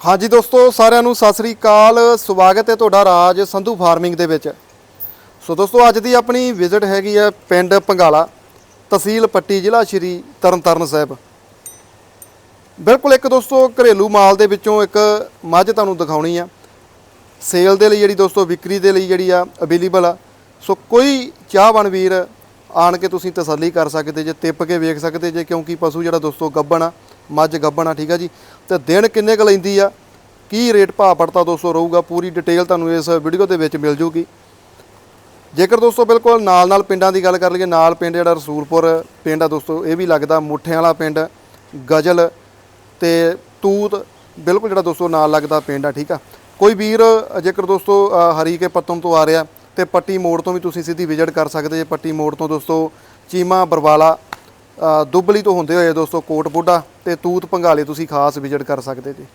ਹਾਂਜੀ ਦੋਸਤੋ, ਸਾਰਿਆਂ ਨੂੰ ਸਤਿ ਸ੍ਰੀ ਅਕਾਲ। ਸਵਾਗਤ ਹੈ ਤੁਹਾਡਾ ਰਾਜ ਸੰਧੂ ਫਾਰਮਿੰਗ ਦੇ ਵਿੱਚ। ਸੋ ਦੋਸਤੋ, ਅੱਜ ਦੀ ਆਪਣੀ ਵਿਜ਼ਿਟ ਹੈਗੀ ਹੈ ਪਿੰਡ ਪੰਗਾਲਾ, ਤਹਿਸੀਲ ਪੱਟੀ, ਜ਼ਿਲ੍ਹਾ ਸ਼੍ਰੀ ਤਰਨਤਾਰਨ ਸਾਹਿਬ। ਬਿਲਕੁਲ ਇੱਕ ਦੋਸਤੋ, ਘਰੇਲੂ ਮਾਲ ਦੇ ਵਿੱਚੋਂ ਇੱਕ ਮੱਝ ਤੁਹਾਨੂੰ ਦਿਖਾਉਣੀ ਆ। ਸੇਲ ਦੇ ਲਈ ਜਿਹੜੀ ਦੋਸਤੋ, ਵਿਕਰੀ ਦੇ ਲਈ ਜਿਹੜੀ ਆ ਅਵੇਲੇਬਲ ਆ। ਸੋ ਕੋਈ ਚਾਹਵਾਨ ਵੀਰ ਆਣ ਕੇ ਤੁਸੀਂ ਤਸੱਲੀ ਕਰ ਸਕਦੇ ਜੇ, ਟਿੱਪ ਕੇ ਵੇਖ ਸਕਦੇ ਜੇ, ਕਿਉਂਕਿ ਪਸ਼ੂ ਜਿਹੜਾ ਦੋਸਤੋ ਗੱਬਣ ਆ। ਮੱਝ ਗੱਬਣ ਆ ਠੀਕ ਆ ਜੀ? ਤੇ ਦਿਨ ਕਿੰਨੇ ਕੁ ਲੈਂਦੀ ਆ? ਕੀ ਰੇਟ ਭਾਅ ਪੜਤਾ ਦੋਸਤੋ ਰਹੂਗਾ? ਪੂਰੀ ਡਿਟੇਲ ਤੁਹਾਨੂੰ ਇਸ ਵੀਡੀਓ ਦੇ ਵਿੱਚ ਮਿਲ ਜੂਗੀ। ਜੇਕਰ ਦੋਸਤੋ ਬਿਲਕੁਲ ਨਾਲ ਨਾਲ ਪਿੰਡਾਂ ਦੀ ਗੱਲ ਕਰ ਲਈਏ, ਨਾਲ ਪਿੰਡ ਜਿਹੜਾ ਰਸੂਲਪੁਰ ਪਿੰਡ ਆ ਦੋਸਤੋ, ਇਹ ਵੀ ਲੱਗਦਾ ਮੁੱਠਿਆਂ ਵਾਲਾ ਪਿੰਡ, ਗਜਲ ਤੇ ਤੂਤ, ਬਿਲਕੁਲ ਜਿਹੜਾ ਦੋਸਤੋ ਨਾਲ ਲੱਗਦਾ ਪਿੰਡ ਆ, ਠੀਕ ਆ? ਕੋਈ ਵੀਰ ਜੇਕਰ ਦੋਸਤੋ ਹਰੀ ਕੇ ਪੱਤਮ ਤੋਂ ਆ ਰਿਹਾ ਤੇ ਪੱਟੀ ਮੋੜ ਤੋਂ ਵੀ ਤੁਸੀਂ ਸਿੱਧੀ ਵਿਜ਼ਿਟ ਕਰ ਸਕਦੇ ਜੇ, ਪੱਟੀ ਮੋੜ ਤੋਂ ਦੋਸਤੋ ਚੀਮਾ ਬਰਵਾਲਾ ਦੁੱਬਲੀ ਤੋਂ ਹੁੰਦੇ ਹੋਏ ਦੋਸਤੋ ਕੋਟ ਬੁੱਢਾ ਤੇ ਤੂਤ ਪੰਗਾਲੇ ਤੁਸੀਂ ਖਾਸ ਵਿਜ਼ਿਟ ਕਰ ਸਕਦੇ ਜੀ।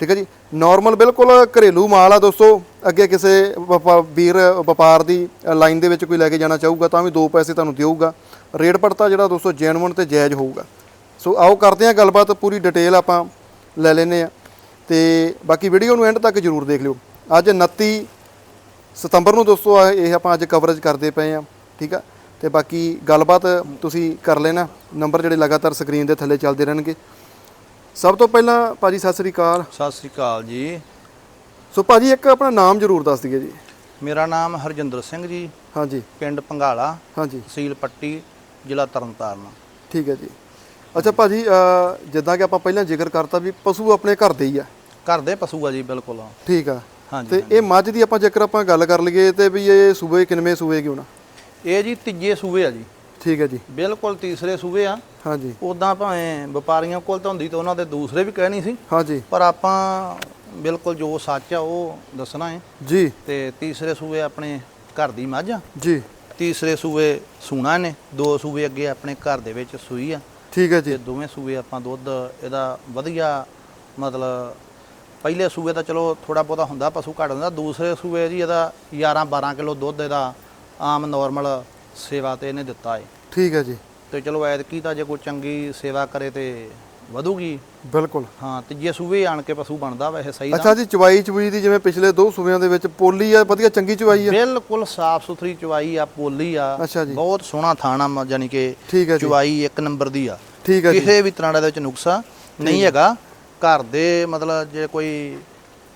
ਠੀਕ ਹੈ ਜੀ? ਨਾਰਮਲ ਬਿਲਕੁਲ ਘਰੇਲੂ ਮਾਲ ਆ ਦੋਸਤੋ। ਅੱਗੇ ਕਿਸੇ ਵਪਾ- ਵੀਰ ਵਪਾਰ ਦੀ ਲਾਈਨ ਦੇ ਵਿੱਚ ਕੋਈ ਲੈ ਕੇ ਜਾਣਾ ਚਾਹੂਗਾ ਤਾਂ ਵੀ ਦੋ ਪੈਸੇ ਤੁਹਾਨੂੰ ਦੇਊਗਾ। ਰੇਟ ਪੜਤਾ ਜਿਹੜਾ ਦੋਸਤੋ ਜੈਨੂਇਨ ਤੇ ਜਾਇਜ਼ ਹੋਊਗਾ। ਸੋ ਆਓ ਕਰਦੇ ਹਾਂ ਗੱਲਬਾਤ, ਪੂਰੀ ਡਿਟੇਲ ਆਪਾਂ ਲੈ ਲੈਨੇ ਆ ਤੇ ਬਾਕੀ ਵੀਡੀਓ ਨੂੰ ਐਂਡ ਤੱਕ ਜਰੂਰ ਦੇਖ ਲਿਓ। ਅੱਜ 29 ਸਤੰਬਰ ਨੂੰ ਦੋਸਤੋ ਇਹ ਆਪਾਂ ਅੱਜ ਕਵਰੇਜ ਕਰਦੇ ਪਏ ਆ ਠੀਕ ਆ? ਤੇ ਬਾਕੀ ਗੱਲਬਾਤ ਤੁਸੀਂ ਕਰ ਲੈਣਾ। ਨੰਬਰ ਜਿਹੜੇ ਲਗਾਤਾਰ ਸਕਰੀਨ ਦੇ ਥੱਲੇ ਚੱਲਦੇ ਰਹਿਣਗੇ। ਸਭ ਤੋਂ ਪਹਿਲਾਂ ਭਾਜੀ ਸਤਿ ਸ੍ਰੀ ਅਕਾਲ। ਸਤਿ ਸ੍ਰੀ ਅਕਾਲ ਜੀ। ਸੋ ਭਾਜੀ ਇੱਕ ਆਪਣਾ ਨਾਮ ਜ਼ਰੂਰ ਦੱਸ ਦਈਏ ਜੀ। ਮੇਰਾ ਨਾਮ ਹਰਜਿੰਦਰ ਸਿੰਘ ਜੀ। ਹਾਂਜੀ। ਪਿੰਡ ਪੰਘਾਲਾ ਹਾਂਜੀ। ਤਹਿਸੀਲ ਪੱਟੀ ਜ਼ਿਲ੍ਹਾ ਤਰਨਤਾਰਨ। ਠੀਕ ਹੈ ਜੀ। ਅੱਛਾ ਭਾਜੀ ਅਹ, ਜਿੱਦਾਂ ਕਿ ਆਪਾਂ ਪਹਿਲਾਂ ਜ਼ਿਕਰ ਕਰਤਾ ਵੀ ਪਸ਼ੂ ਆਪਣੇ ਘਰ ਦੇ ਹੀ ਆ। ਘਰ ਦੇ ਪਸ਼ੂ ਆ ਜੀ ਬਿਲਕੁਲ। ਠੀਕ ਆ। ਹਾਂਜੀ ਤੇ ਇਹ ਮੱਝ ਦੀ ਆਪਾਂ ਜੇਕਰ ਆਪਾਂ ਗੱਲ ਕਰ ਲਈਏ ਤੇ ਵੀ ਇਹ ਸੂਬੇ ਕਿੰਨਵੇਂ ਸੂਬੇ ਕਿਉਂ ਨਾ? ਇਹ ਜੀ ਤੀਜੇ ਸੂਏ ਆ ਜੀ। ਠੀਕ ਹੈ ਜੀ। ਬਿਲਕੁਲ ਤੀਸਰੇ ਸੂਏ ਆ। ਹਾਂਜੀ। ਉਦਾਂ ਭਾਵੇਂ ਵਪਾਰੀਆਂ ਕੋਲ ਤਾਂ ਹੁੰਦੀ ਤਾਂ ਉਹਨਾਂ ਦੇ ਦੂਸਰੇ ਵੀ ਕਹਿਣੀ ਸੀ। ਹਾਂਜੀ। ਪਰ ਆਪਾਂ ਬਿਲਕੁਲ ਜੋ ਸੱਚ ਆ ਉਹ ਦੱਸਣਾ ਹੈ। ਜੀ। ਤੇ ਤੀਸਰੇ ਸੂਏ ਆਪਣੇ ਘਰ ਦੀ ਮੱਝ ਆ। ਜੀ। ਤੀਸਰੇ ਸੂਏ ਸੂਣਾ ਨੇ। ਦੋ ਸੂਏ ਅੱਗੇ ਆਪਣੇ ਘਰ ਦੇ ਵਿੱਚ ਸੂਈ ਆ। ਠੀਕ ਹੈ ਤੇ ਜੀ ਦੋਵੇਂ ਸੂਏ ਆਪਾਂ ਦੁੱਧ ਇਹਦਾ ਵਧੀਆ ਮਤਲਬ ਪਹਿਲੇ ਸੂਏ ਤਾਂ ਚਲੋ ਥੋੜਾ ਬਹੁਤਾ ਹੁੰਦਾ ਪਸ਼ੂ ਘੱਟ ਹੁੰਦਾ। ਦੂਸਰੇ ਸੂਏ ਜੀ ਇਹਦਾ 11 12 ਕਿਲੋ ਦੁੱਧ ਇਹਦਾ ਆਮ ਨਾਰਮਲ ਸੇਵਾ ਤੇ ਇਹਨੇ ਦਿੱਤਾ ਹੈ ਠੀਕ ਹੈ ਜੀ। ਤੇ ਚਲੋ ਐਤਕੀ ਤਾਂ ਜੇ ਕੋਈ ਚੰਗੀ ਸੇਵਾ ਕਰੇ ਤੇ ਵਧੂਗੀ। ਬਿਲਕੁਲ। ਹਾਂ ਤੀਜੇ ਸੂਏ ਆਣ ਕੇ ਪਸ਼ੂ ਬਣਦਾ ਵੈਸੇ ਸਹੀ ਦਾ ਅੱਛਾ ਜੀ ਚਵਾਈ ਚਵੂਈ ਦੀ ਜਿਵੇਂ ਪਿਛਲੇ ਦੋ ਸੂਬਿਆਂ ਦੇ ਵਿੱਚ ਪੋਲੀ ਆ ਵਧੀਆ ਚੰਗੀ ਚਵਾਈ ਆ? ਬਿਲਕੁਲ ਸਾਫ਼ ਸੁਥਰੀ ਚਵਾਈ ਆ ਪੋਲੀ ਆ। ਅੱਛਾ ਜੀ। ਬਹੁਤ ਸੋਹਣਾ ਥਾਣਾ ਯਾਨੀ ਕਿ ਠੀਕ ਹੈ ਜੀ। ਚਵਾਈ ਇੱਕ ਨੰਬਰ ਦੀ ਆ। ਠੀਕ ਹੈ ਜੀ। ਕਿਸੇ ਵੀ ਤਰ੍ਹਾਂ ਦਾ ਇਹਦੇ ਵਿੱਚ ਨੁਕਸਾ ਨਹੀਂ ਹੈਗਾ। ਘਰ ਦੇ ਮਤਲਬ ਜੇ ਕੋਈ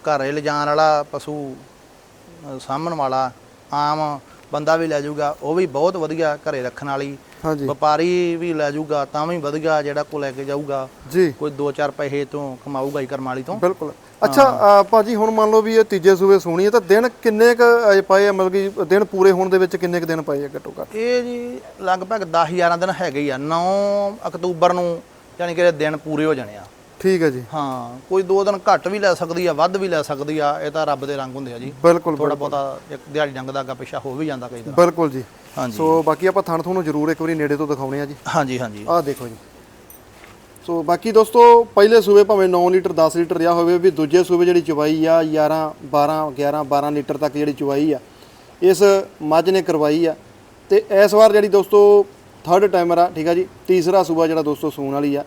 ਘਰੇ ਲਿਜਾਣ ਵਾਲਾ ਪਸ਼ੂ ਅ, ਸਾਂਭਣ ਵਾਲਾ ਆਮ ਬੰਦਾ ਵੀ ਲੈ ਜਾਊਗਾ ਉਹ ਵੀ ਬਹੁਤ ਵਧੀਆ ਘਰੇ ਰੱਖਣ ਵਾਲੀ। ਹਾਂਜੀ। ਵਪਾਰੀ ਵੀ ਲੈ ਜਾਊਗਾ ਤਾਂ ਵੀ ਵਧੀਆ ਜਿਹੜਾ ਕੋ ਲੈ ਕੇ ਜਾਊਗਾ। ਜੀ। ਕੋਈ 2-4 ਪੈਸੇ ਤੋਂ ਕਮਾਊਗਾ ਹੀ ਕਰਮ ਵਾਲੀ ਤੋਂ। ਬਿਲਕੁਲ। ਅੱਛਾ ਭਾਜੀ ਹੁਣ ਮੰਨ ਲਓ ਵੀ ਇਹ ਤੀਜੇ ਸੂਬੇ ਸੋਣੀ ਹੈ ਤਾਂ ਦਿਨ ਕਿੰਨੇ ਕ ਪਏ ਆ? ਮਤਲਬ ਕਿ ਦਿਨ ਪੂਰੇ ਹੋਣ ਦੇ ਵਿੱਚ ਕਿੰਨੇ ਕ ਦਿਨ ਪਏ ਆ ਘੱਟੋ ਘੱਟ? ਇਹ ਜੀ ਲਗਭਗ 10-11 ਦਿਨ ਹੈਗੇ ਹੀ ਆ। 9 ਅਕਤੂਬਰ ਨੂੰ ਯਾਨੀ ਕਿ ਦਿਨ ਪੂਰੇ ਹੋ ਜਾਣੇ ਆ। ਠੀਕ ਹੈ ਜੀ। ਹਾਂ ਕੋਈ 2 ਦਿਨ ਘੱਟ ਵੀ ਲੈ ਸਕਦੀ ਆ ਵੱਧ ਵੀ ਲੈ ਸਕਦੀ ਆ ਇਹ ਤਾਂ ਰੱਬ ਦੇ ਰੰਗ ਹੁੰਦੇ ਆ ਜੀ। ਬਿਲਕੁਲ ਥੋੜਾ ਬਹੁਤਾ ਇੱਕ ਦਿਹਾੜੀ ਡੰਗ ਦਾ ਅੱਗਾ ਪਿੱਛਾ ਹੋ ਵੀ ਜਾਂਦਾ ਕਈ ਦਿਨ। ਬਿਲਕੁਲ ਜੀ। ਹਾਂਜੀ। ਸੋ ਬਾਕੀ ਆਪਾਂ ਥਣ ਤੁਹਾਨੂੰ ਜ਼ਰੂਰ ਇੱਕ ਵਾਰੀ ਨੇੜੇ ਤੋਂ ਦਿਖਾਉਣੇ ਆ ਜੀ। ਹਾਂਜੀ ਹਾਂਜੀ। ਆਹ ਦੇਖੋ ਜੀ। ਸੋ ਬਾਕੀ ਦੋਸਤੋ ਪਹਿਲੇ ਸੂਬੇ ਭਾਵੇਂ 9 ਲੀਟਰ 10 ਲੀਟਰ ਰਿਹਾ ਹੋਵੇ ਵੀ ਦੂਜੇ ਸੂਬੇ ਜਿਹੜੀ ਚਵਾਈ ਆ 11 12 11 12 ਲੀਟਰ ਤੱਕ ਜਿਹੜੀ ਚਵਾਈ ਆ ਇਸ ਮੱਝ ਨੇ ਕਰਵਾਈ ਆ। ਤੇ ਇਸ ਵਾਰ ਜਿਹੜੀ ਦੋਸਤੋ ਥਰਡ ਟਾਈਮਰ ਆ ਠੀਕ ਆ ਜੀ ਤੀਸਰਾ ਸੂਬਾ ਜਿਹੜਾ ਦੋਸਤੋ ਸੂਣ ਵਾਲੀ ਆ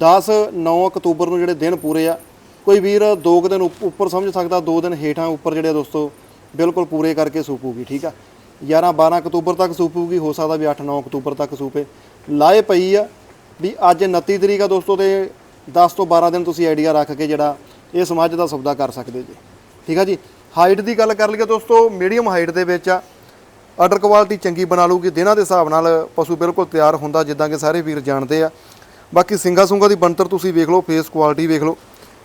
10 9 ਅਕਤੂਬਰ ਨੂੰ ਜਿਹੜੇ ਦਿਨ ਪੂਰੇ ਆ, ਕੋਈ ਵੀਰ ਦੋ ਕੁ ਦਿਨ ਉੱਪਰ ਸਮਝ ਸਕਦਾ, ਦੋ ਦਿਨ ਹੇਠਾਂ ਉੱਪਰ ਜਿਹੜੇ ਆ ਦੋਸਤੋ, ਬਿਲਕੁਲ ਪੂਰੇ ਕਰਕੇ ਸੂਪੂਗੀ, ਠੀਕ ਆ? 11 12 ਅਕਤੂਬਰ ਤੱਕ ਸੂਪੂਗੀ, ਹੋ ਸਕਦਾ ਵੀ 8 9 ਅਕਤੂਬਰ ਤੱਕ ਸੂਪੇ। ਲਾਏ ਪਈ ਆ ਵੀ ਅੱਜ 29 ਤਰੀਕ ਆ ਦੋਸਤੋ ਤੇ 10 ਤੋਂ 12 ਦਿਨ ਤੁਸੀਂ ਆਈਡੀਆ ਰੱਖ ਕੇ ਜਿਹੜਾ ਇਹ ਸਮਾਜ ਦਾ ਸੌਦਾ ਕਰ ਸਕਦੇ ਜੀ। ਠੀਕ ਆ ਜੀ? ਹਾਈਟ ਦੀ ਗੱਲ ਕਰ ਲਈਏ ਦੋਸਤੋ, ਮੀਡੀਅਮ ਹਾਈਟ ਦੇ ਵਿੱਚ ਆ ਆਰਡਰ ਕੁਆਲਿਟੀ ਚੰਗੀ ਬਣਾ ਲੂਗੀ ਦਿਨਾਂ ਦੇ ਹਿਸਾਬ ਨਾਲ ਪਸ਼ੂ ਬਿਲਕੁਲ ਤਿਆਰ ਹੁੰਦਾ, ਜਿੱਦਾਂ ਕਿ ਸਾਰੇ ਵੀਰ ਜਾਣਦੇ ਆ। ਬਾਕੀ ਸਿੰਗਾ ਸੁੰਗਾ ਦੀ ਬਣਤਰ ਤੁਸੀਂ ਵੇਖ ਲਓ ਫੇਸ ਕੁਆਲਿਟੀ ਵੇਖ ਲਓ,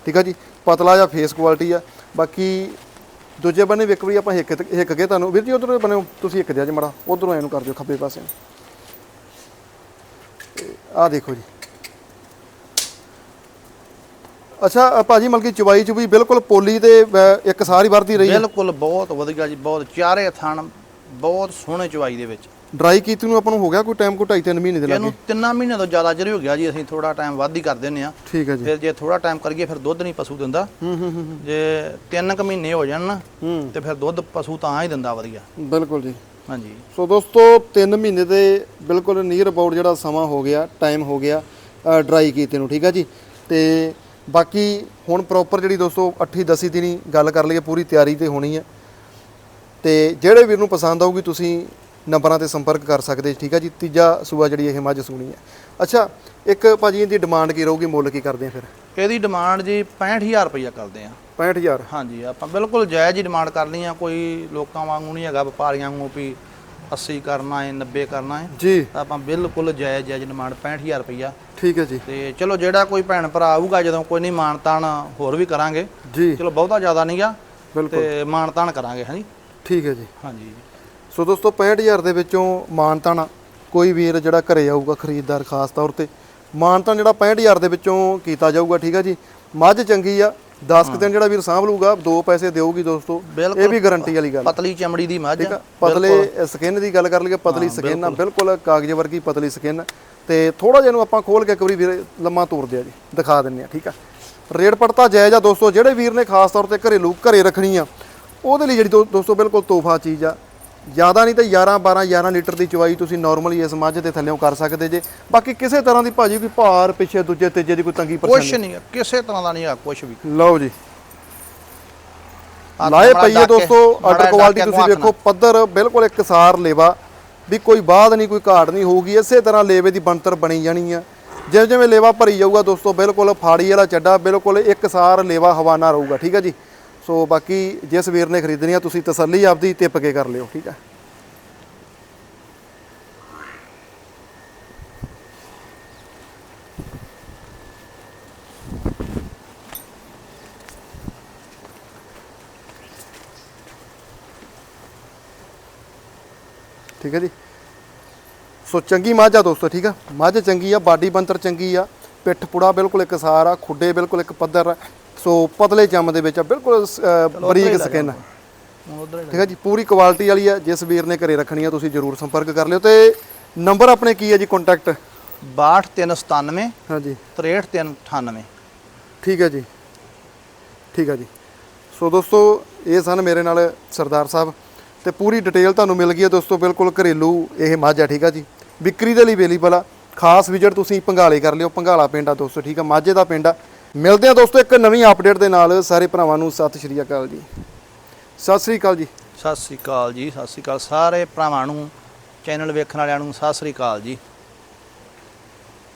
ਠੀਕ ਆ ਜੀ? ਪਤਲਾ ਜਿਹਾ ਫੇਸ ਕੁਆਲਿਟੀ ਆ। ਬਾਕੀ ਦੂਜੇ ਬੰਨੇ ਇੱਕ ਵਾਰੀ ਆਪਾਂ ਹਿੱਕ ਹਿੱਕ ਕੇ ਤੁਹਾਨੂੰ, ਵੀਰ ਜੀ, ਉਧਰ ਬਣੇ ਤੁਸੀਂ ਇੱਕ ਦਿਆ ਜੀ ਮੜਾ, ਉਧਰੋਂ ਇਹਨੂੰ ਕਰ ਦਿਓ ਖੱਬੇ ਪਾਸੇ। ਆ ਦੇਖੋ ਜੀ। ਅੱਛਾ ਭਾਜੀ ਮਲਕੀ ਚਵਾਈ ਚੁਬਈ ਬਿਲਕੁਲ ਪੋਲੀ ਤੇ ਇੱਕ ਸਾਰੀ ਵਰਦੀ ਰਹੀ ਹੈ। ਬਿਲਕੁਲ ਬਹੁਤ ਵਧੀਆ ਜੀ, ਬਹੁਤ ਚਾਰੇ ਥਣ, ਬਹੁਤ ਸੋਹਣੇ ਚਵਾਈ ਦੇ ਵਿੱਚ। ਡਰਾਈ ਕੀਤੀ ਨੂੰ ਆਪਾਂ ਨੂੰ ਹੋ ਗਿਆ ਕੋਈ ਟਾਈਮ ਕੋਈ ਢਾਈ ਤਿੰਨ ਮਹੀਨੇ ਦੇ ਲੱਗੇ? ਇਹਨੂੰ ਤਿੰਨਾਂ ਮਹੀਨਿਆਂ ਤੋਂ ਜ਼ਿਆਦਾ ਚਿਰ ਹੋ ਗਿਆ ਜੀ ਅਸੀਂ ਥੋੜਾ ਟਾਈਮ ਵੱਧ ਹੀ ਕਰ ਦਿੰਨੇ ਆ ਠੀਕ ਹੈ ਜੀ। ਫਿਰ ਜੇ ਥੋੜਾ ਟਾਈਮ ਕਰੀਏ ਫਿਰ ਦੁੱਧ ਨਹੀਂ ਪਸ਼ੂ ਦਿੰਦਾ। ਹੂੰ ਹੂੰ ਹੂੰ ਜੇ ਤਿੰਨ ਕੁ ਮਹੀਨੇ ਹੋ ਜਾਣ ਨਾ ਤੇ ਫਿਰ ਦੁੱਧ ਪਸ਼ੂ ਤਾਂ ਹੀ ਦਿੰਦਾ ਵਧੀਆ। ਬਿਲਕੁਲ ਜੀ। ਹਾਂਜੀ। ਸੋ ਦੋਸਤੋ 3 ਮਹੀਨੇ ਦੇ ਬਿਲਕੁਲ ਨੀਅਰ ਅਬਾਊਟ ਜਿਹੜਾ ਸਮਾਂ ਹੋ ਗਿਆ ਟਾਈਮ ਹੋ ਗਿਆ ਡਰਾਈ ਕੀਤੇ ਨੂੰ ਠੀਕ ਹੈ ਜੀ? ਤੇ ਬਾਕੀ ਹੁਣ ਪ੍ਰੋਪਰ ਜਿਹੜੀ ਦੋਸਤੋ 8 10 ਦਿਨੀ ਗੱਲ ਕਰ ਲਈਏ ਪੂਰੀ ਤਿਆਰੀ ਤੇ ਹੋਣੀ ਹੈ। ਤੇ ਜਿਹੜੇ ਵੀਰ ਨੂੰ ਪਸੰਦ ਆਊਗੀ ਤੁਸੀਂ ਨੰਬਰਾਂ ਤੇ ਸੰਪਰਕ ਕਰ ਸਕਦੇ ਠੀਕ ਹੈ ਜੀ? ਤੀਜਾ ਸੂਆ ਜਿਹੜੀ ਇਹ ਮੱਝ ਸੂਣੀ ਹੈ ਅੱਛਾ ਇੱਕ ਭਾਜੀ ਇਹਦੀ ਡਿਮਾਂਡ ਕੀ ਰਹੂਗੀ ਮੁੱਲ ਕੀ ਕਰਦੇ ਆ ਫਿਰ? ਇਹਦੀ ਡਿਮਾਂਡ ਜੀ 65000 ਰੁਪਈਆ ਕਰਦੇ ਆ। 65000 ਹਾਂਜੀ ਆਪਾਂ ਬਿਲਕੁਲ ਜਾਇਜ਼ ਹੀ ਡਿਮਾਂਡ ਕਰਨੀ ਆ ਕੋਈ ਲੋਕਾਂ ਵਾਂਗੂ ਨਹੀਂ ਹੈਗਾ ਵਪਾਰੀਆਂ ਵਾਂਗੂ ਵੀ 80 ਕਰਨਾ ਹੈ 90 ਕਰਨਾ ਹੈ ਜੀ। ਆਪਾਂ ਬਿਲਕੁਲ ਜਾਇਜ਼ ਜਾਇਜ਼ ਡਿਮਾਂਡ 65000 ਰੁਪਈਆ। ਠੀਕ ਹੈ ਜੀ। ਤੇ ਚਲੋ ਜਿਹੜਾ ਕੋਈ ਭੈਣ ਭਰਾ ਆਊਗਾ ਜਦੋਂ ਕੋਈ ਨਹੀਂ ਮਾਨਤਾਨ ਹੋਰ ਵੀ ਕਰਾਂਗੇ। ਜੀ। ਚਲੋ ਬਹੁਤਾ ਜ਼ਿਆਦਾ ਨਹੀਂਗਾ ਬਿਲਕੁਲ। ਤੇ ਮਾਨਤਾਨ ਕਰਾਂਗੇ ਹਾਂਜੀ ਠੀਕ ਹੈ ਜੀ। ਹਾਂਜੀ। ਸੋ ਦੋਸਤੋ 65000 ਦੇ ਵਿੱਚੋਂ ਮਾਨਤਾਨ ਕੋਈ ਵੀਰ ਜਿਹੜਾ ਘਰੇ ਆਊਗਾ ਖਰੀਦਦਾਰ ਖਾਸ ਤੌਰ ਤੇ ਮਾਨਤਾਨ ਜਿਹੜਾ 65000 ਦੇ ਵਿੱਚੋਂ ਕੀਤਾ ਜਾਊਗਾ ਠੀਕ ਹੈ ਜੀ। ਮੱਝ ਚੰਗੀ ਆ 10 ਕੁ ਦਿਨ ਜਿਹੜਾ ਵੀਰ ਸਾਂਭ ਲੂਗਾ ਦੋ ਪੈਸੇ ਦੇਊਗੀ ਦੋਸਤੋ ਇਹ ਵੀ ਗਾਰੰਟੀ ਵਾਲੀ ਗੱਲ ਪਤਲੀ ਚਮੜੀ ਦੀ ਮੱਝ ਠੀਕ ਆ ਆ। ਪਤਲੇ ਸਕਿਨ ਦੀ ਗੱਲ ਕਰ ਲਈਏ ਪਤਲੀ ਸਕਿਨ ਆ ਬਿਲਕੁਲ। ਕਾਗਜ਼ ਵਰਗੀ ਪਤਲੀ ਸਕਿਨ। ਤੇ ਥੋੜਾ ਜਿਹਾ ਨੂੰ ਆਪਾਂ ਖੋਲ ਕੇ ਇੱਕ ਵਾਰੀ ਵੀਰ ਲੰਮਾ ਤੋਰਦੇ ਆ ਜੀ ਦਿਖਾ ਦਿੰਨੇ ਆ ਠੀਕ ਆ। ਰੇਟ ਪੜਤਾ ਜਾਇਜ਼ ਆ ਦੋਸਤੋ ਜਿਹੜੇ ਵੀਰ ਨੇ ਖਾਸ ਤੌਰ ਤੇ ਘਰੇਲੂ ਘਰੇ ਰੱਖਣੀ ਆ ਉਹਦੇ ਲਈ ਜਿਹੜੀ ਦੋਸਤੋ ਬਿਲਕੁਲ ਤੋਹਫਾ ਚੀਜ਼ ਆ। ਜ਼ਿਆਦਾ ਨਹੀਂ ਤਾਂ 11 12 11 ਲੀਟਰ ਦੀ ਚਵਾਈ ਤੁਸੀਂ ਨਾਰਮਲੀ ਇਸ ਮੱਝ ਦੇ ਥੱਲੇੋਂ ਕਰ ਸਕਦੇ ਜੇ। ਬਾਕੀ ਕਿਸੇ ਤਰ੍ਹਾਂ ਦੀ ਭਾਜੀ ਕੋਈ ਭਾਰ ਪਿੱਛੇ ਦੂਜੇ ਤੀਜੇ ਦੀ ਕੋਈ ਤੰਗੀ ਪਰੇਸ਼ਾਨੀ? ਕੁਛ ਨਹੀਂ ਕਿਸੇ ਤਰ੍ਹਾਂ ਦਾ ਨਹੀਂ ਆ ਕੁਛ ਵੀ। ਲਓ ਜੀ। ਲਾਏ ਪਈਏ ਦੋਸਤੋ ਆਰਡਰ ਕੁਆਲਿਟੀ ਤੁਸੀਂ ਵੇਖੋ ਪੱਧਰ ਬਿਲਕੁਲ ਇੱਕਸਾਰ ਲੇਵਾ ਵੀ ਕੋਈ ਬਾਦ ਨਹੀਂ ਕੋਈ ਘਾਟ ਨਹੀਂ ਹੋਊਗੀ। ਇਸੇ ਤਰ੍ਹਾਂ ਲੇਵੇ ਦੀ ਬਣਤਰ ਬਣੀ ਜਾਣੀ ਆ। ਜਿਵੇਂ ਜਿਵੇਂ ਲੇਵਾ ਭਰੀ ਜਾਊਗਾ ਦੋਸਤੋ ਬਿਲਕੁਲ ਫਾੜੀ ਵਾਲਾ ਚੱਡਾ ਬਿਲਕੁਲ ਇੱਕਸਾਰ ਲੇਵਾ ਹਵਾਨਾ ਰਹੂਗਾ ਠੀਕ ਹੈ ਜੀ? ਸੋ ਬਾਕੀ ਜਿਸ ਵੀਰ ਨੇ ਖਰੀਦਣੀ ਆ ਤੁਸੀਂ ਤਸੱਲੀ ਆਪਦੀ ਟਿੱਪ ਕੇ ਕਰ ਲਿਓ, ਠੀਕ ਆ ਠੀਕ ਹੈ ਜੀ। ਸੋ ਚੰਗੀ ਮੱਝ ਆ ਦੋਸਤੋ, ਠੀਕ ਆ। ਮੱਝ ਚੰਗੀ ਆ, ਬਾਡੀ ਬੰਤਰ ਚੰਗੀ ਆ। ਪਿੱਠ ਪੁੜਾ ਬਿਲਕੁਲ ਇੱਕ ਸਾਰ ਆ, ਖੁੱਡੇ ਬਿਲਕੁਲ ਇੱਕ ਪੱਧਰ ਆ। ਸੋ ਪਤਲੇ ਚੰਮ ਦੇ ਵਿੱਚ ਆ ਬਿਲਕੁਲ ਅ, ਬਰੀਕ ਸਕਿਨ ਉਧਰ ਠੀਕ ਹੈ ਜੀ ਪੂਰੀ ਕੁਆਲਿਟੀ ਵਾਲੀ ਆ ਜਿਸ ਵੀਰ ਨੇ ਘਰੇ ਰੱਖਣੀ ਆ ਤੁਸੀਂ ਜਰੂਰ ਸੰਪਰਕ ਕਰ ਲਿਓ। ਤੇ ਨੰਬਰ ਆਪਣੇ ਕੀ ਹੈ ਜੀ ਕੰਟੈਕਟ 62397 ਹਾਂਜੀ। 63398 ਠੀਕ ਹੈ ਜੀ। ਠੀਕ ਹੈ ਜੀ। ਸੋ ਦੋਸਤੋ ਇਹ ਸਨ ਮੇਰੇ ਨਾਲ ਸਰਦਾਰ ਸਾਹਿਬ। ਤੇ ਪੂਰੀ ਡਿਟੇਲ ਤੁਹਾਨੂੰ ਮਿਲ ਗਈ ਹੈ ਦੋਸਤੋ ਬਿਲਕੁਲ ਘਰੇਲੂ ਇਹ ਮੱਝ ਆ ਠੀਕ ਆ ਜੀ। ਵਿਕਰੀ ਦੇ ਲਈ ਅਵੇਲੇਬਲ ਆ। ਖਾਸ ਵਿਜ਼ਿਟ ਤੁਸੀਂ ਪੰਗਾਲੇ ਕਰ ਲਿਓ ਪੰਗਾਲਾ ਪਿੰਡ ਆ ਦੋਸਤੋ ਠੀਕ ਆ। ਮਾਝੇ ਦਾ ਪਿੰਡ ਆ। ਮਿਲਦੇ ਆ ਦੋਸਤੋ ਇੱਕ ਨਵੀਂ ਅਪਡੇਟ ਦੇ ਨਾਲ। ਸਾਰੇ ਭਰਾਵਾਂ ਨੂੰ ਸਤਿ ਸ਼੍ਰੀ ਅਕਾਲ ਜੀ। ਸਤਿ ਸ਼੍ਰੀ ਅਕਾਲ ਜੀ। ਸਤਿ ਸ੍ਰੀ ਅਕਾਲ ਜੀ, ਸਤਿ ਸ੍ਰੀ ਅਕਾਲ ਸਾਰੇ ਭਰਾਵਾਂ ਨੂੰ, ਚੈਨਲ ਵੇਖਣ ਵਾਲਿਆਂ ਨੂੰ ਸਤਿ ਸ੍ਰੀ ਅਕਾਲ ਜੀ।